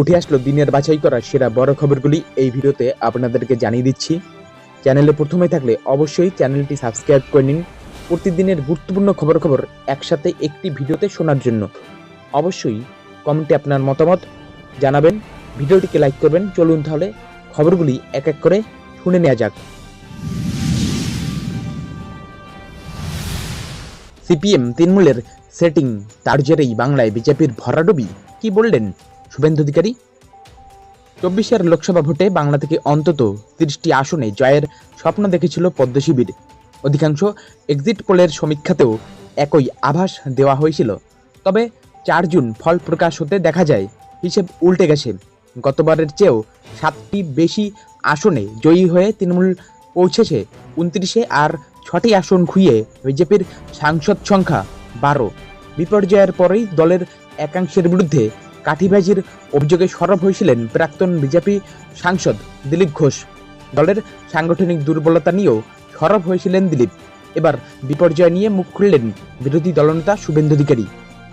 উঠে আসলো দিনের বাছাই করা সেরা বড় খবরগুলি এই ভিডিওতে আপনাদেরকে জানিয়ে দিচ্ছি। চ্যানেলে প্রথমে থাকলে অবশ্যই চ্যানেলটি সাবস্ক্রাইব করে নিন। প্রতিদিনের গুরুত্বপূর্ণ খবর খবর একসাথে একটি ভিডিওতে শোনার জন্য। অবশ্যই কমেন্টে আপনার মতামত জানাবেন। ভিডিওটিকে লাইক করবেন। চলুন তাহলে খবরগুলি এক এক করে শুনে নেওয়া যাক। সিপিএম তৃণমূলের সেটিং তার জেরেই বাংলায় বিজেপির ভরাডুবি। কি বললেন শুভেন্দু অধিকারী চব্বিশের লোকসভা ভোটে বাংলা থেকে অন্তত তিরিশটি আসনে জয়ের স্বপ্ন দেখেছিল পদ্ম শিবির। অধিকাংশ এক্সিট পোলের সমীক্ষাতেও একই আভাস দেওয়া হয়েছিল। তবে চার জুন ফল প্রকাশ হতে দেখা যায়, হিসেব উল্টে গেছে। গতবারের চেয়েও সাতটি বেশি আসনে জয়ী হয়ে তৃণমূল পৌঁছেছে উনত্রিশে আর ছটি আসন খুইয়ে বিজেপির সাংসদ সংখ্যা বারো। বিপর্যয়ের পরেই দলের একাংশের বিরুদ্ধে কাঠিবাজির অভিযোগে সরব হয়েছিলেন প্রাক্তন বিজেপি সাংসদ দিলীপ ঘোষ। দলের সাংগঠনিক দুর্বলতা নিয়েও সরব হয়েছিলেন দিলীপ। এবার বিপর্যয় নিয়ে মুখ খুললেন বিরোধী দলনেতা শুভেন্দু অধিকারী।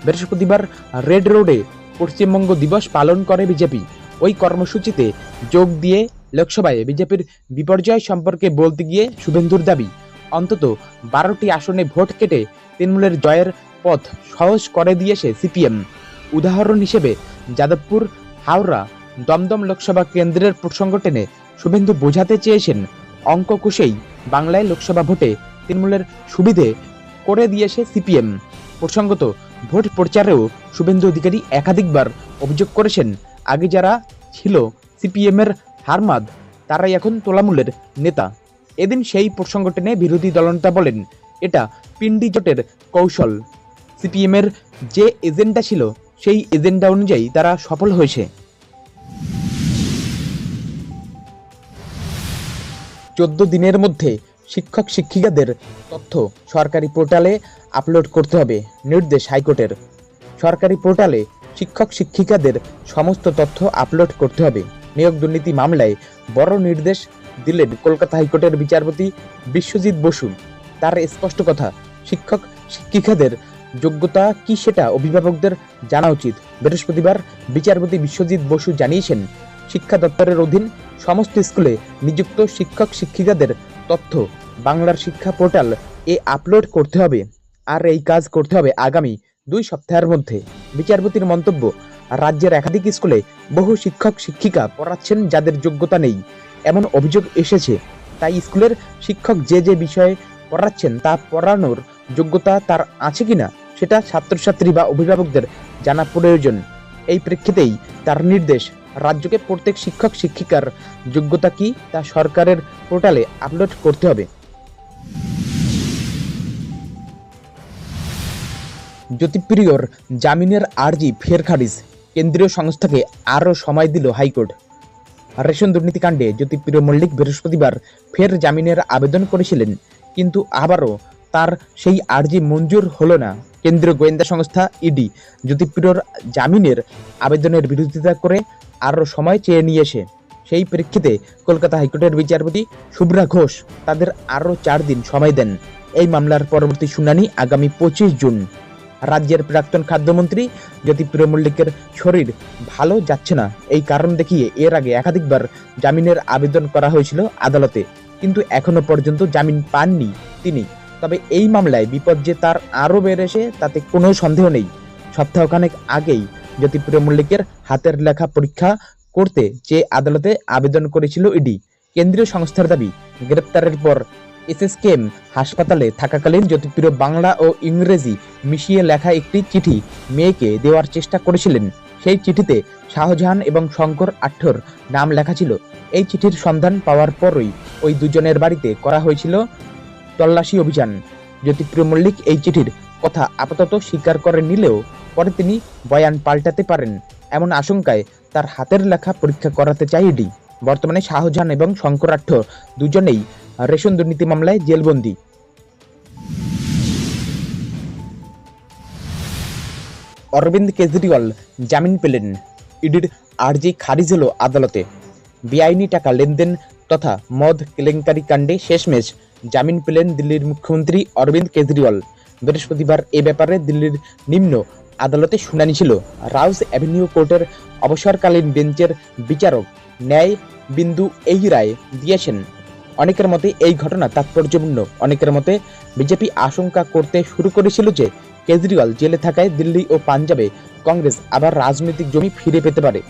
বৃহস্পতিবার রেড রোডে পশ্চিমবঙ্গ দিবস পালন করে বিজেপি। ওই কর্মসূচিতে যোগ দিয়ে লোকসভায় বিজেপির বিপর্যয় সম্পর্কে বলতে গিয়ে শুভেন্দুর দাবি, অন্তত বারোটি আসনে ভোট কেটে তৃণমূলের জয়ের পথ সহজ করে দিয়েছে সিপিএম। উদাহরণ হিসেবে যাদবপুর, হাওড়া, দমদম লোকসভা কেন্দ্রের প্রসঙ্গ টেনে শুভেন্দু বোঝাতে চেয়েছেন অঙ্ক কুশেই বাংলায় লোকসভা ভোটে তৃণমূলের সুবিধে করে দিয়েছে সিপিএম। প্রসঙ্গত, ভোট প্রচারেও শুভেন্দু অধিকারী একাধিকবার অভিযোগ করেছেন, আগে যারা ছিল সিপিএমের হারমাদ, তারাই এখন তোলামূলের নেতা। এদিন সেই প্রসঙ্গ টেনে বিরোধী দলনেতা বলেন, এটা পিন্ডি জোটের কৌশল। সিপিএমের যে এজেন্ডা ছিল সেই এজেন্ডা অনুযায়ী তারা সফল হয়েছে। চোদ্দ দিনের মধ্যে শিক্ষক শিক্ষিকাদের তথ্য সরকারি পোর্টালে আপলোড করতে হবে, নির্দেশ হাইকোর্টের। সরকারি পোর্টালে শিক্ষক শিক্ষিকাদের সমস্ত তথ্য আপলোড করতে হবে। নিয়োগ দুর্নীতি মামলায় বড় নির্দেশ দিলেন কলকাতা হাইকোর্টের বিচারপতি বিশ্বজিৎ বসু। তার স্পষ্ট কথা, শিক্ষক শিক্ষিকাদের যোগ্যতা কি সেটা অভিভাবকদের জানা উচিত। বৃহস্পতিবার বিচারপতি বিশ্বজিৎ বসু জানিয়েছেন, শিক্ষা দপ্তরের অধীন সমস্ত স্কুলে নিযুক্ত শিক্ষক শিক্ষিকাদের তথ্য, বাংলার শিক্ষা পোর্টাল এ আপলোড করতে হবে আর এই কাজ করতে হবে আগামী দুই সপ্তাহের মধ্যে। বিচারপতির মন্তব্য, রাজ্যের একাধিক স্কুলে বহু শিক্ষক শিক্ষিকা পড়াচ্ছেন যাদের যোগ্যতা নেই। এমন অভিযোগ এসেছে, তাই স্কুলের শিক্ষক যে যে বিষয়ে পড়াচ্ছেন তা পড়ানোর যোগ্যতা তার আছে কিনা সেটা ছাত্রছাত্রী বা অভিভাবকদের জানা প্রয়োজন। এই প্রেক্ষিতেই তার নির্দেশ, রাজ্যকে প্রত্যেক শিক্ষক, শিক্ষিকার যোগ্যতা কি তা সরকারের পোর্টালে আপলোড করতে হবে। জ্যোতিপ্রিয়র জামিনের আর্জি ফের খারিজ, কেন্দ্রীয় সংস্থাকে আরও সময় দিল হাইকোর্ট। রেশন দুর্নীতিকাণ্ডে জ্যোতিপ্রিয় মল্লিক বৃহস্পতিবার ফের জামিনের আবেদন করেছিলেন, কিন্তু আবারও তার সেই আর্জি মঞ্জুর হলো না। কেন্দ্রীয় গোয়েন্দা সংস্থা ইডি জ্যোতিপ্রিয়র জামিনের আবেদনের বিরোধিতা করে আরও সময় চেয়ে নিয়েছে। সেই প্রেক্ষিতে কলকাতা হাইকোর্টের বিচারপতি শুভ্রা ঘোষ তাদের আরও চার দিন সময় দেন। এই মামলার পরবর্তী শুনানি আগামী পঁচিশ জুন। রাজ্যের প্রাক্তন খাদ্যমন্ত্রী জ্যোতিপ্রিয় মল্লিকের শরীর ভালো যাচ্ছে না। এই কারণ দেখিয়ে এর আগে একাধিকবার জামিনের আবেদন করা হয়েছিল আদালতে। কিন্তু এখনও পর্যন্ত জামিন পাননি তিনি। তবে এই মামলায় বিপদ যে তার আরও বেড়েছে তাতে কোনো সন্দেহ নেই। সপ্তাহখানেক আগেই জ্যোতিপ্রিয় মল্লিকের হাতের লেখা পরীক্ষা করতে যে আদালতে আবেদন করেছিল ইডি, কেন্দ্রীয় সংস্থার দাবি, গ্রেপ্তারের পর এসএসকেএম হাসপাতালে থাকাকালীন জ্যোতিপ্রিয় বাংলা ও ইংরেজি মিশিয়ে লেখা একটি চিঠি মেয়েকে দেওয়ার চেষ্টা করেছিলেন। সেই চিঠিতে শাহজাহান এবং শঙ্কর আঠ্যর নাম লেখা ছিল। এই চিঠির সন্ধান পাওয়ার পরই ওই দুজনের বাড়িতে করা হয়েছিল তল্লাশি অভিযান। জ্যোতিপ্রিয় মল্লিক এই চিঠির কথা আপাতত স্বীকার করে নিলেও পরে তিনি বয়ান পাল্টাতে পারেন। এমন আশঙ্কায় তার হাতের লেখা পরীক্ষা করাতে চায় ইডি। বর্তমানে শাহজাহান এবং শঙ্করাঠ্য দুজনেই রেশন দুর্নীতি মামলায় জেলবন্দি। অরবিন্দ কেজরিওয়াল জামিন পেলেন। ইডির আর্জি খারিজ হল আদালতে। বেআইনি টাকা লেনদেন তথা মদ কেলেঙ্কারি কাণ্ডে শেষমেশ জামিন পেলেন দিল্লির মুখ্যমন্ত্রী অরবিন্দ কেজরিওয়াল। বৃহস্পতিবার এ ব্যাপারে দিল্লির নিম্ন আদালতে শুনানি ছিল। রাউস অ্যাভিনিউ কোর্টের অবসরকালীন বেঞ্চের বিচারক ন্যায় বিন্দু এই রায় দিয়েছেন। অনেকের মতে এই ঘটনা তাৎপর্যপূর্ণ। অনেকের মতে বিজেপি আশঙ্কা করতে শুরু করেছিল যে কেজরিওয়াল জেলে থাকায় দিল্লি ও পাঞ্জাবে কংগ্রেস আবার রাজনৈতিক জমি ফিরে পেতে পারে।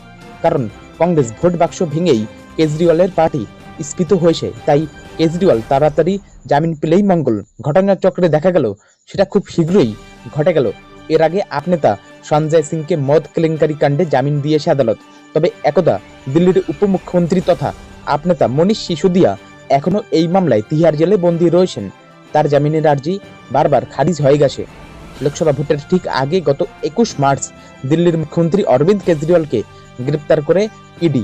কারণ কংগ্রেস ভোট বাক্স ভেঙেই কেজরিওয়ালের পার্টি স্ফীত হয়েছে, তাই কেজরিওয়াল তাড়াতাড়ি জামিন পেলেই মঙ্গল। ঘটনাচক্রে দেখা গেল, সেটা খুব শীঘ্রই ঘটে গেল। এর আগে আপ নেতা সঞ্জয় সিংকে মদ কেলেঙ্কারি কাণ্ডে জামিন দিয়েছে আদালত। তবে একদা দিল্লির উপমুখ্যমন্ত্রী তথা আপ নেতা মনীষ সিসোদিয়া এখনও এই মামলায় তিহার জেলে বন্দী রয়েছেন। তার জামিনের আর্জি বারবার খারিজ হয়ে গেছে। লোকসভা ভোটের ঠিক আগে গত একুশ মার্চ দিল্লির মুখ্যমন্ত্রী অরবিন্দ কেজরিওয়ালকে গ্রেপ্তার করে ইডি।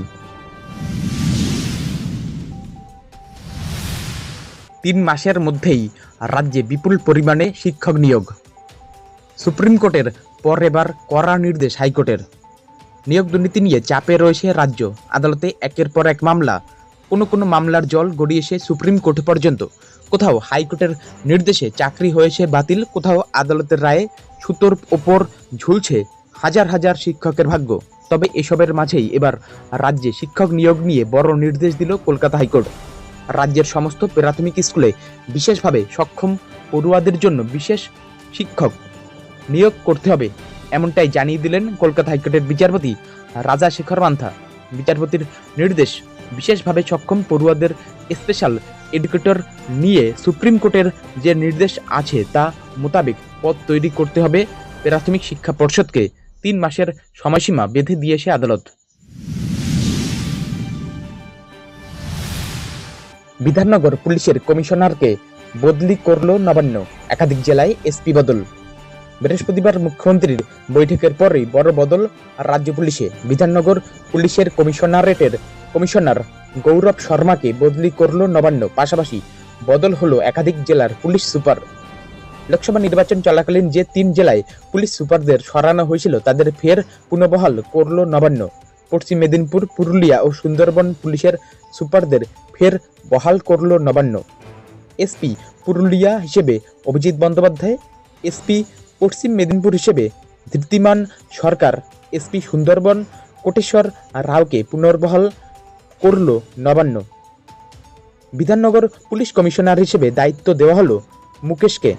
তিন মাসের মধ্যেই রাজ্যে বিপুল পরিমাণে শিক্ষক নিয়োগ। সুপ্রিম কোর্টের পর এবার কড়া নির্দেশ হাইকোর্টের। নিয়োগ দুর্নীতি নিয়ে চাপে রয়েছে রাজ্য। আদালতে একের পর এক মামলা। কোনো কোনো মামলার জল গড়িয়েছে সুপ্রিম কোর্ট পর্যন্ত। কোথাও হাইকোর্টের নির্দেশে চাকরি হয়েছে বাতিল, কোথাও আদালতের রায়ে সুতোর ওপর ঝুলছে হাজার হাজার শিক্ষকের ভাগ্য। তবে এসবের মাঝেই এবার রাজ্যে শিক্ষক নিয়োগ নিয়ে বড় নির্দেশ দিল কলকাতা হাইকোর্ট। রাজ্যের সমস্ত প্রাথমিক স্কুলে বিশেষভাবে সক্ষম পড়ুয়াদের জন্য বিশেষ শিক্ষক নিয়োগ করতে হবে। এমনটাই জানিয়ে দিলেন কলকাতা হাইকোর্টের বিচারপতি রাজা শেখর মান্থা বিচারপতির নির্দেশ, বিশেষভাবে সক্ষম পড়ুয়াদের স্পেশাল এডুকেটর নিয়ে সুপ্রিম কোর্টের যে নির্দেশ আছে তা মোতাবেক পদ তৈরি করতে হবে। প্রাথমিক শিক্ষা পর্ষদকে তিন মাসের সময়সীমা বেঁধে দিয়েছে আদালত। বিধাননগর পুলিশের কমিশনারকে বদলি করল নবান্ন। একাধিক জেলায় এসপি বদল। বৃহস্পতিবার মুখ্যমন্ত্রীর বৈঠকের পরেই বড় বদল রাজ্য পুলিশে। বিধাননগর পুলিশের কমিশনারেটের কমিশনার গৌরব শর্মাকে বদলি করল নবান্ন। পাশাপাশি বদল হলো একাধিক জেলার পুলিশ সুপার। লোকসভা নির্বাচন চলাকালীন যে তিন জেলায় পুলিশ সুপারদের সরানো হয়েছিল, তাদের ফের পুনর্বহাল করল নবান্ন। পশ্চিম মেদিনীপুর, পুরুলিয়া ও সুন্দরবন পুলিশের সুপারদের ফের বহাল করল নবান্ন। এসপি পুরুলিয়া হিসেবে অভিজিৎ বন্দ্যোপাধ্যায়, এসপি পশ্চিম মেদিনীপুর হিসেবে ধৃতিমান সরকার, এসপি সুন্দরবন, কোটেশ্বর রাওকে পুনর্বহাল করল নবান্ন। বিধাননগর পুলিশ কমিশনার হিসেবে দায়িত্ব দেওয়া হলো মুকেশকে।